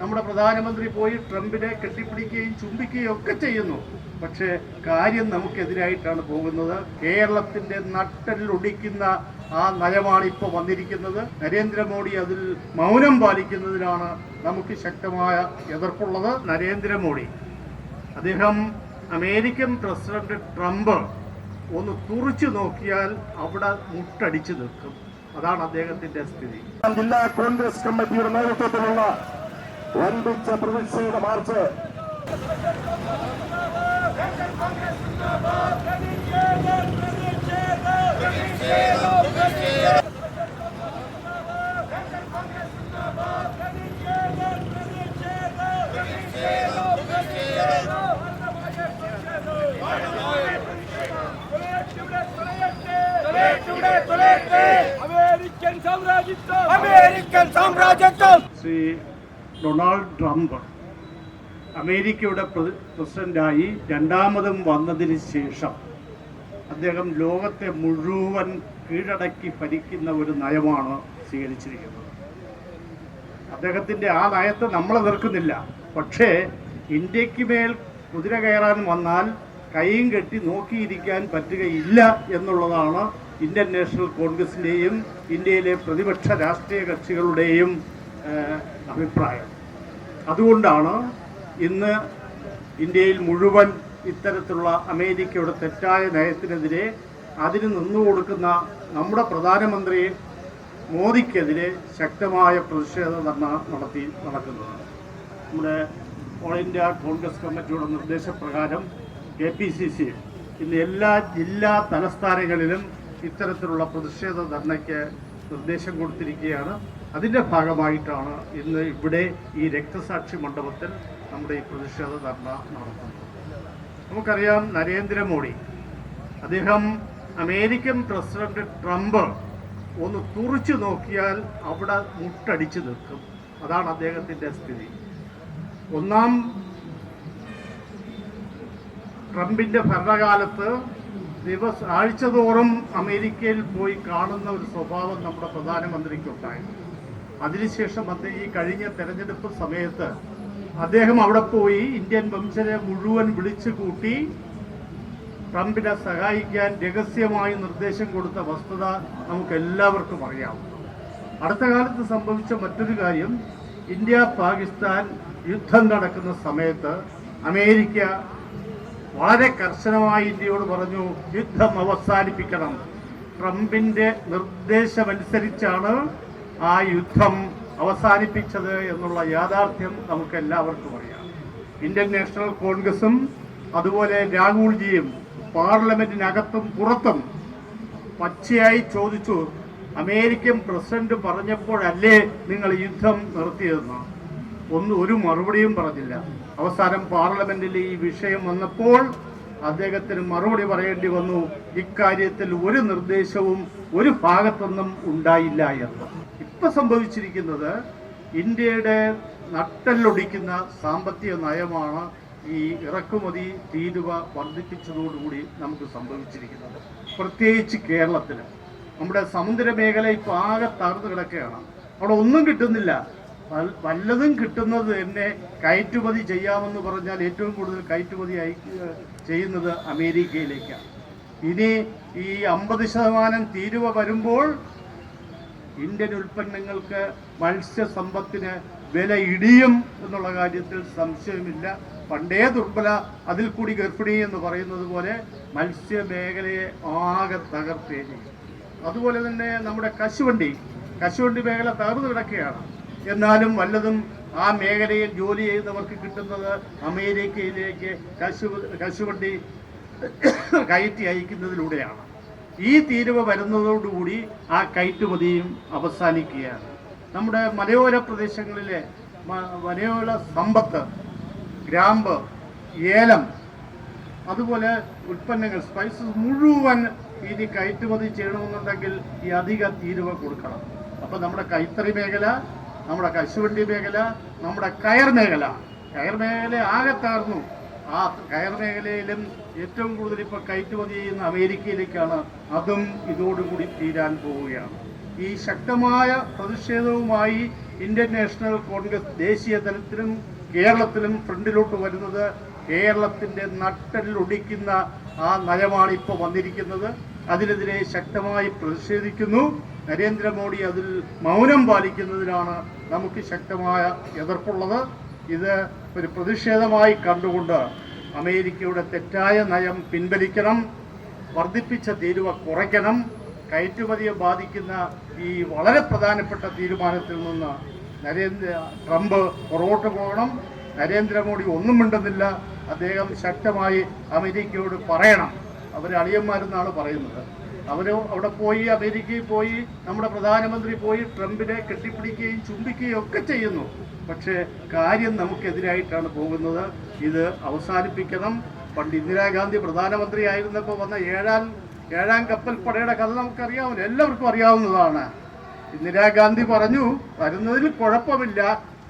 നമ്മുടെ പ്രധാനമന്ത്രി പോയി ട്രംപിനെ കെട്ടിപ്പിടിക്കുകയും ചുംബിക്കുകയും ഒക്കെ ചെയ്യുന്നു. പക്ഷേ കാര്യം നമുക്കെതിരായിട്ടാണ് പോകുന്നത്. കേരളത്തിന്റെ നട്ടലിലൊടിക്കുന്ന ആ നയമാണ് ഇപ്പോൾ വന്നിരിക്കുന്നത്. നരേന്ദ്രമോദി അതിൽ മൗനം പാലിക്കുന്നതിനാണ് നമുക്ക് ശക്തമായ എതിർപ്പുള്ളത്. നരേന്ദ്രമോദി അദ്ദേഹം അമേരിക്കൻ പ്രസിഡന്റ് ട്രംപ് ഒന്ന് തുറച്ചു നോക്കിയാൽ അവിടെ മുട്ടടിച്ചു നിൽക്കും. അതാണ് അദ്ദേഹത്തിന്റെ സ്ഥിതി. ജില്ലാ കോൺഗ്രസ് കമ്മിറ്റിയുടെ നേതൃത്വത്തിലുള്ള വൻപിച്ച പ്രതിഷേധ മാർച്ച് അമേരിക്കൻ സാമ്രാജ്യത്വം അമേരിക്കൻ സാമ്രാജ്യത്വം ശ്രീ ഡൊണാൾഡ് ട്രംപ് അമേരിക്കയുടെ പ്ര- പ്രസിഡന്റായി രണ്ടാമതും വന്നതിന് ശേഷം അദ്ദേഹം ലോകത്തെ മുഴുവൻ കീഴടക്കി ഭരിക്കുന്ന ഒരു നയമാണ് സ്വീകരിച്ചിരിക്കുന്നത്. അദ്ദേഹത്തിന്റെ ആ നയത്തെ നമ്മൾ എതിർക്കുന്നില്ല പക്ഷേ ഇന്ത്യയ്ക്ക് മേൽ കുതിര കയറാൻ വന്നാൽ കൈയും കെട്ടി നോക്കിയിരിക്കാൻ പറ്റുകയില്ല എന്നുള്ളതാണ് ഇന്ത്യൻ നാഷണൽ കോൺഗ്രസിന്റെയും ഇന്ത്യയിലെ പ്രതിപക്ഷ രാഷ്ട്രീയ കക്ഷികളുടെയും അഭിപ്രായം. അതുകൊണ്ടാണ് ഇന്ന് ഇന്ത്യയിൽ മുഴുവൻ ഇത്തരത്തിലുള്ള അമേരിക്കയുടെ തെറ്റായ നയത്തിനെതിരെ അതിന് നിന്നു കൊടുക്കുന്ന നമ്മുടെ പ്രധാനമന്ത്രി മോദിക്കെതിരെ ശക്തമായ പ്രതിഷേധ ധർണ നടത്തി നടക്കുന്നത്. നമ്മുടെ ഓൾ ഇന്ത്യ കോൺഗ്രസ് കമ്മിറ്റിയുടെ നിർദ്ദേശപ്രകാരം കെ പി സി സി ഇന്ന് എല്ലാ ജില്ലാ തലസ്ഥാനങ്ങളിലും ഇത്തരത്തിലുള്ള പ്രതിഷേധ ധർണയ്ക്ക് നിർദ്ദേശം കൊടുത്തിരിക്കുകയാണ്. അതിന്റെ ഭാഗമായിട്ടാണ് ഇന്ന് ഇവിടെ ഈ രക്തസാക്ഷി മണ്ഡപത്തിൽ നമ്മുടെ ഈ പ്രതിഷേധ ധർണ നടത്തുന്നത് നമുക്കറിയാം നരേന്ദ്രമോദി അദ്ദേഹം അമേരിക്കൻ പ്രസിഡന്റ് ട്രംപ് ഒന്ന് തുറച്ചു നോക്കിയാൽ അവിടെ മുട്ടടിച്ചു നിൽക്കും. അതാണ് അദ്ദേഹത്തിന്റെ സ്ഥിതി. ഒന്നാം ട്രംപിന്റെ ഭരണകാലത്ത് ദിവസ ആഴ്ചതോറും അമേരിക്കയിൽ പോയി കാണുന്ന ഒരു സ്വഭാവം നമ്മുടെ പ്രധാനമന്ത്രിക്കുണ്ടായിരുന്നു. അതിനുശേഷം അദ്ദേഹം ഈ കഴിഞ്ഞ തെരഞ്ഞെടുപ്പ് സമയത്ത് അദ്ദേഹം അവിടെ പോയി ഇന്ത്യൻ വംശജരെ മുഴുവൻ വിളിച്ചു കൂട്ടി ട്രംപിനെ സഹായിക്കാൻ രഹസ്യമായി നിർദ്ദേശം കൊടുത്ത വസ്തുത നമുക്ക് എല്ലാവർക്കും അറിയാം. അടുത്ത കാലത്ത് സംഭവിച്ച മറ്റൊരു കാര്യം ഇന്ത്യ പാകിസ്ഥാൻ യുദ്ധം നടക്കുന്ന സമയത്ത് അമേരിക്ക വളരെ കർശനമായി ഇന്ത്യയോട് പറഞ്ഞു യുദ്ധം അവസാനിപ്പിക്കണം. ട്രംപിന്റെ നിർദ്ദേശമനുസരിച്ചാണ് ആ യുദ്ധം അവസാനിപ്പിച്ചത് എന്നുള്ള യാഥാർത്ഥ്യം നമുക്ക് എല്ലാവർക്കും അറിയാം. ഇന്ത്യൻ നാഷണൽ കോൺഗ്രസും അതുപോലെ രാഹുൽജിയും പാർലമെന്റിനകത്തും പുറത്തും പച്ചയായി ചോദിച്ചു അമേരിക്കൻ പ്രസിഡന്റ് പറഞ്ഞപ്പോഴല്ലേ നിങ്ങൾ യുദ്ധം നിർത്തിയതെന്ന്? ഒന്ന് ഒരു മറുപടിയും പറഞ്ഞില്ല. അവസാനം പാർലമെന്റിൽ ഈ വിഷയം വന്നപ്പോൾ അദ്ദേഹത്തിന് മറുപടി പറയേണ്ടി വന്നു. ഇക്കാര്യത്തിൽ ഒരു നിർദ്ദേശവും ഒരു ഭാഗത്തൊന്നും ഉണ്ടായില്ല എന്ന്. ഇപ്പൊ സംഭവിച്ചിരിക്കുന്നത് ഇന്ത്യയുടെ നട്ടല്ലൊടിക്കുന്ന സാമ്പത്തിക നയമാണ് ഈ ഇറക്കുമതി തീരുവ വർദ്ധിപ്പിച്ചതോടുകൂടി നമുക്ക് സംഭവിച്ചിരിക്കുന്നത്. പ്രത്യേകിച്ച് കേരളത്തിൽ നമ്മുടെ സമുദ്ര മേഖല ഇപ്പൊ ആകെ തകർന്നു കിടക്കുകയാണ്. അവിടെ ഒന്നും കിട്ടുന്നില്ല. വല്ലതും കിട്ടുന്നത് തന്നെ കയറ്റുമതി ചെയ്യാമെന്ന് പറഞ്ഞാൽ ഏറ്റവും കൂടുതൽ കയറ്റുമതി ചെയ്യുന്നത് അമേരിക്കയിലേക്കാണ്. ഇനി ഈ അമ്പത് ശതമാനം തീരുവ വരുമ്പോൾ ഇന്ത്യൻ ഉൽപ്പന്നങ്ങൾക്ക് മത്സ്യസമ്പത്തിന് വില ഇടിയും എന്നുള്ള കാര്യത്തിൽ സംശയമില്ല. പണ്ടേ ദുർബല അതിൽ കൂടി ഗർഭിണി എന്ന് പറയുന്നത് പോലെ മത്സ്യമേഖലയെ ആകെ തകർത്തേ അതുപോലെ തന്നെ നമ്മുടെ കശുവണ്ടി കശുവണ്ടി മേഖല തകർന്നു കിടക്കുകയാണ്. എന്നാലും വല്ലതും ആ മേഖലയിൽ ജോലി ചെയ്യുന്നവർക്ക് കിട്ടുന്നത് അമേരിക്കയിലേക്ക് കശു കശുവണ്ടി കയറ്റി അയക്കുന്നതിലൂടെയാണ്. ഈ തീരുവ വരുന്നതോടുകൂടി ആ കയറ്റുമതിയും അവസാനിക്കുകയാണ്. നമ്മുടെ മലയോര പ്രദേശങ്ങളിലെ മലയോര സമ്പത്ത് ഗ്രാമ്പ് ഏലം അതുപോലെ ഉൽപ്പന്നങ്ങൾ സ്പൈസസ് മുഴുവൻ ഇനി കയറ്റുമതി ചെയ്യണമെന്നുണ്ടെങ്കിൽ ഈ അധിക തീരുവ കൊടുക്കണം. അപ്പം നമ്മുടെ കൈത്തറി മേഖല നമ്മുടെ കശുവണ്ടി മേഖല നമ്മുടെ കയർ മേഖല. കയർ മേഖല ആകെ തകർന്നു. ആ കയർ മേഖലയിലും ഏറ്റവും കൂടുതൽ ഇപ്പൊ കയറ്റുമതി ചെയ്യുന്ന അമേരിക്കയിലേക്കാണ് അതും ഇതോടുകൂടി തീരാൻ പോവുകയാണ്. ഈ ശക്തമായ പ്രതിഷേധവുമായി ഇന്ത്യൻ നാഷണൽ കോൺഗ്രസ് ദേശീയ തലത്തിലും കേരളത്തിലും ഫ്രണ്ടിലോട്ട് വരുന്നത് കേരളത്തിന്റെ നട്ടലിലൊടിക്കുന്ന ആ നയമാണ് ഇപ്പോൾ വന്നിരിക്കുന്നത്. അതിനെതിരെ ശക്തമായി പ്രതിഷേധിക്കുന്നു. നരേന്ദ്രമോദി അതിൽ മൗനം പാലിക്കുന്നതിനാണ് നമുക്ക് ശക്തമായ എതിർപ്പുള്ളത്. ഇത് ഒരു പ്രതിഷേധമായി കണ്ടുകൊണ്ട് അമേരിക്കയുടെ തെറ്റായ നയം പിൻവലിക്കണം വർദ്ധിപ്പിച്ച തീരുവ കുറയ്ക്കണം കയറ്റുമതിയെ ബാധിക്കുന്ന ഈ വളരെ പ്രധാനപ്പെട്ട തീരുമാനത്തിൽ നിന്ന് നരേന്ദ്ര ട്രംപ് പുറകോട്ട് പോകണം. നരേന്ദ്രമോദി ഒന്നും മിണ്ടുന്നില്ല. അദ്ദേഹം ശക്തമായി അമേരിക്കയോട് പറയണം. അവർ അളിയന്മാരെന്നാണ് പറയുന്നത്. അവർ അവിടെ പോയി അമേരിക്കയിൽ പോയി നമ്മുടെ പ്രധാനമന്ത്രി പോയി ട്രംപിനെ കെട്ടിപ്പിടിക്കുകയും ചുംബിക്കുകയും ഒക്കെ ചെയ്യുന്നു. പക്ഷേ കാര്യം നമുക്കെതിരായിട്ടാണ് പോകുന്നത്. ഇത് അവസാനിപ്പിക്കണം. പണ്ട് ഇന്ദിരാഗാന്ധി പ്രധാനമന്ത്രി ആയിരുന്നപ്പോൾ വന്ന ഏഴാം ഏഴാം കപ്പൽ പടയുടെ കഥ നമുക്കറിയാവുന്ന എല്ലാവർക്കും അറിയാവുന്നതാണ്. ഇന്ദിരാഗാന്ധി പറഞ്ഞു വരുന്നതിൽ കുഴപ്പമില്ല.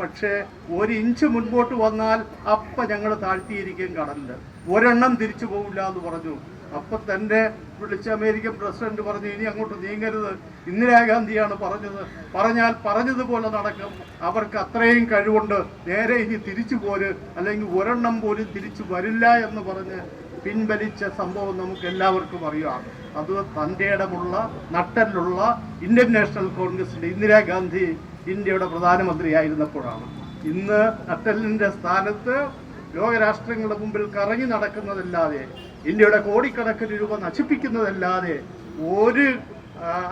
പക്ഷേ ഒരു ഇഞ്ച് മുൻപോട്ട് വന്നാൽ അപ്പം ഞങ്ങൾ താഴ്ത്തിയിരിക്കും കടലിൽ ഒരെണ്ണം തിരിച്ചു പോവില്ല എന്ന് പറഞ്ഞു. അപ്പൊ തന്റെ വിളിച്ച അമേരിക്കൻ പ്രസിഡന്റ് പറഞ്ഞു ഇനി അങ്ങോട്ട് നീങ്ങരുത്. ഇന്ദിരാഗാന്ധിയാണ് പറഞ്ഞത്. പറഞ്ഞാൽ പറഞ്ഞതുപോലെ നടക്കും. അവർക്ക് അത്രയും കഴിവുണ്ട്. നേരെ ഇനി തിരിച്ചു പോര്. അല്ലെങ്കിൽ ഒരെണ്ണം പോലും തിരിച്ചു വരില്ല എന്ന് പറഞ്ഞ് പിൻവലിച്ച സംഭവം നമുക്ക് എല്ലാവർക്കും അറിയാം. അത് തന്റെ ഇടമുള്ള നട്ടലിലുള്ള ഇന്ത്യൻ നാഷണൽ കോൺഗ്രസിന്റെ ഇന്ദിരാഗാന്ധി ഇന്ത്യയുടെ പ്രധാനമന്ത്രിയായിരുന്നപ്പോഴാണ്. ഇന്ന് നട്ടലിന്റെ സ്ഥാനത്ത് ലോകരാഷ്ട്രങ്ങളുടെ മുമ്പിൽ കറങ്ങി നടക്കുന്നതല്ലാതെ ഇന്ത്യയുടെ കോടിക്കണക്കിന് രൂപ നശിപ്പിക്കുന്നതല്ലാതെ ഒരു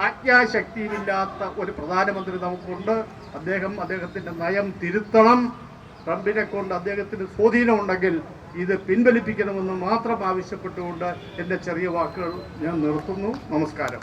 ആജ്ഞാശക്തിയിലില്ലാത്ത ഒരു പ്രധാനമന്ത്രി നമുക്കുണ്ട്. അദ്ദേഹം അദ്ദേഹത്തിന്റെ നയം തിരുത്തണം. ട്രംപിനെ കൊണ്ട് അദ്ദേഹത്തിന് സ്വാധീനമുണ്ടെങ്കിൽ ഇത് പിൻവലിപ്പിക്കണമെന്ന് മാത്രം ആവശ്യപ്പെട്ടുകൊണ്ട് എന്റെ ചെറിയ വാക്കുകൾ ഞാൻ നിർത്തുന്നു. നമസ്കാരം.